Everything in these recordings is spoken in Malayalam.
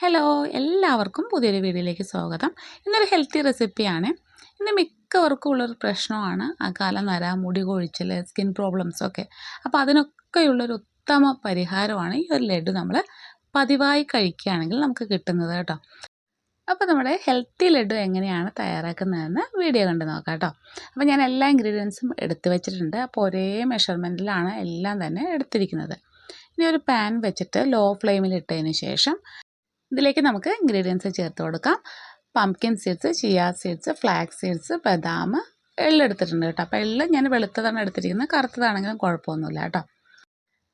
ഹലോ എല്ലാവർക്കും പുതിയൊരു വീഡിയോയിലേക്ക് സ്വാഗതം. ഇന്നൊരു ഹെൽത്തി റെസിപ്പിയാണ് ഇന്ന് മിക്കവർക്കും ഉള്ളൊരു പ്രശ്നമാണ് അകാല നര മുടി കൊഴിച്ചിൽ സ്കിൻ പ്രോബ്ലംസൊക്കെ അപ്പോൾ അതിനൊക്കെയുള്ളൊരു ഉത്തമ പരിഹാരമാണ് ഈ ഒരു ലഡു നമ്മൾ പതിവായി കഴിക്കുകയാണെങ്കിൽ നമുക്ക് കിട്ടുന്നത് കേട്ടോ. അപ്പോൾ നമ്മുടെ ഹെൽത്തി ലഡു എങ്ങനെയാണ് തയ്യാറാക്കുന്നതെന്ന് വീഡിയോ കണ്ട് നോക്കാം കേട്ടോ. അപ്പോൾ ഞാൻ എല്ലാ ഇൻഗ്രീഡിയൻസും എടുത്തു വെച്ചിട്ടുണ്ട്. അപ്പോൾ ഒരേ മെഷർമെന്റിലാണ് എല്ലാം തന്നെ എടുത്തിരിക്കുന്നത്. ഇനി ഒരു പാൻ വെച്ചിട്ട് ലോ ഫ്ലെയിമിൽ ഇട്ടതിന് ശേഷം ഇതിലേക്ക് നമുക്ക് ഇൻഗ്രീഡിയൻസ് ചേർത്ത് കൊടുക്കാം. Pumpkin seeds chia seeds flax seeds ബദാം എള്ള് എടുത്തിട്ടുണ്ട് കേട്ടോ. അപ്പോൾ എള്ള് ഞാൻ വെളുത്തതാണ് എടുത്തിരിക്കുന്നത്. കറുത്തതാണെങ്കിലും കുഴപ്പമൊന്നുമില്ല കേട്ടോ.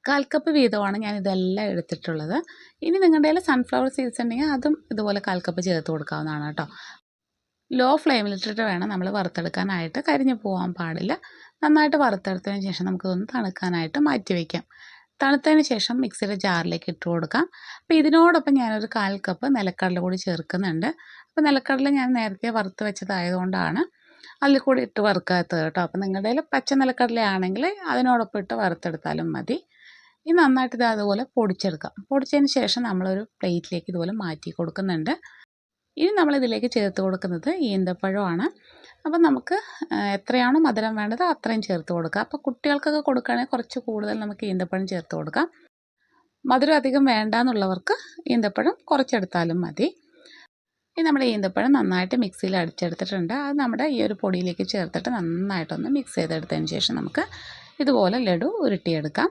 കാൽ കപ്പ് വീതമാണ് ഞാൻ ഇതെല്ലാം എടുത്തിട്ടുള്ളത്. ഇനി നിങ്ങളുടെ കയ്യിൽ സൺഫ്ലവർ സീഡ്സ് ഉണ്ടെങ്കിൽ അതും ഇതുപോലെ കാൽ കപ്പ് ചേർത്ത് കൊടുക്കാവുന്നതാണ് കേട്ടോ. ലോ ഫ്ലെയിമിലിട്ടിട്ട് വേണം നമ്മൾ വറുത്തെടുക്കാനായിട്ട്. കരിഞ്ഞു പോകാൻ പാടില്ല. നന്നായിട്ട് വറുത്തെടുത്തതിന് ശേഷം നമുക്കിതൊന്ന് തണുക്കാനായിട്ട് മാറ്റി വയ്ക്കാം. തണുത്തതിന് ശേഷം മിക്സിയുടെ ജാറിലേക്ക് ഇട്ട് കൊടുക്കാം. അപ്പോൾ ഇതിനോടൊപ്പം ഞാനൊരു കാൽ കപ്പ് നിലക്കടല കൂടി ചേർക്കുന്നുണ്ട്. അപ്പോൾ നിലക്കടല ഞാൻ നേരത്തെ വറുത്ത് വെച്ചതായതുകൊണ്ടാണ് അതിൽ കൂടി ഇട്ട് വറുക്കാത്തത് കേട്ടോ. അപ്പോൾ നിങ്ങളുടെ കയ്യിൽ പച്ച നിലക്കടലയാണെങ്കിൽ അതിനോടൊപ്പം ഇട്ട് വറുത്തെടുത്താലും മതി. ഈ നന്നായിട്ട് ഇത് അതുപോലെ പൊടിച്ചെടുക്കാം. പൊടിച്ചതിന് ശേഷം നമ്മളൊരു പ്ലേറ്റിലേക്ക് ഇതുപോലെ മാറ്റി കൊടുക്കുന്നുണ്ട്. ഇനി നമ്മളിതിലേക്ക് ചേർത്ത് കൊടുക്കുന്നത് ഈന്തപ്പഴമാണ്. അപ്പം നമുക്ക് എത്രയാണോ മധുരം വേണ്ടത് അത്രയും ചേർത്ത് കൊടുക്കുക അപ്പോൾ കുട്ടികൾക്കൊക്കെ കൊടുക്കുകയാണെങ്കിൽ കുറച്ച് കൂടുതൽ നമുക്ക് ഈന്തപ്പഴം ചേർത്ത് കൊടുക്കാം. മധുരം അധികം വേണ്ട എന്നുള്ളവർക്ക് ഈന്തപ്പഴം കുറച്ചെടുത്താലും മതി. ഇനി നമ്മുടെ ഈന്തപ്പഴം നന്നായിട്ട് മിക്സിയിൽ അടിച്ചെടുത്തിട്ടുണ്ട്. അത് നമ്മുടെ ഈ ഒരു പൊടിയിലേക്ക് ചേർത്തിട്ട് നന്നായിട്ടൊന്ന് മിക്സ് ചെയ്തെടുത്തതിന് ശേഷം നമുക്ക് ഇതുപോലെ ലഡു ഉരുട്ടിയെടുക്കാം.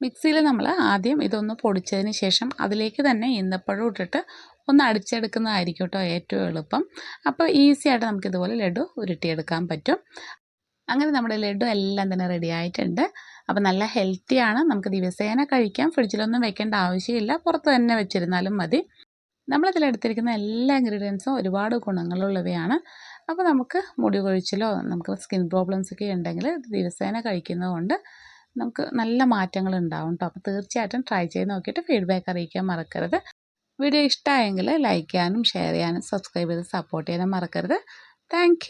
മിക്സിയിൽ നമ്മൾ ആദ്യം ഇതൊന്ന് പൊടിച്ചതിന് ശേഷം അതിലേക്ക് തന്നെ ഈന്തപ്പഴം ഇട്ടിട്ട് ഒന്ന് അടിച്ചെടുക്കുന്നതായിരിക്കും കേട്ടോ ഏറ്റവും എളുപ്പം. അപ്പോൾ ഈസി ആയിട്ട് നമുക്ക് നമുക്കിതുപോലെ ലഡു ഉരുട്ടിയെടുക്കാൻ പറ്റും. അങ്ങനെ നമ്മുടെ ലഡു എല്ലാം തന്നെ റെഡി ആയിട്ടുണ്ട്. അപ്പോൾ നല്ല ഹെൽത്തിയാണ് നമുക്ക് ദിവസേന കഴിക്കാം. ഫ്രിഡ്ജിലൊന്നും വെക്കേണ്ട ആവശ്യമില്ല. പുറത്ത് തന്നെ വെച്ചിരുന്നാലും മതി. നമ്മളിതിൽ എടുത്തിരിക്കുന്ന എല്ലാ ഇൻഗ്രീഡിയൻസും ഒരുപാട് ഗുണങ്ങളുള്ളവയാണ്. അപ്പോൾ നമുക്ക് മുടി കൊഴിച്ചിലോ നമുക്ക് സ്കിൻ പ്രോബ്ലംസ് ഒക്കെ ഉണ്ടെങ്കിൽ ദിവസേന കഴിക്കുന്നതുകൊണ്ട് നമുക്ക് നല്ല മാറ്റങ്ങൾ ഉണ്ടാവും കേട്ടോ. അപ്പോൾ തീർച്ചയായിട്ടും ട്രൈ ചെയ്ത് നോക്കിയിട്ട് ഫീഡ്ബാക്ക് അറിയിക്കാൻ മറക്കരുത്. വീഡിയോ ഇഷ്ടമായെങ്കിൽ ലൈക്ക് ചെയ്യാനും ഷെയർ ചെയ്യാനും സബ്സ്ക്രൈബ് ചെയ്ത് സപ്പോർട്ട് ചെയ്യാനും മറക്കരുത്. താങ്ക്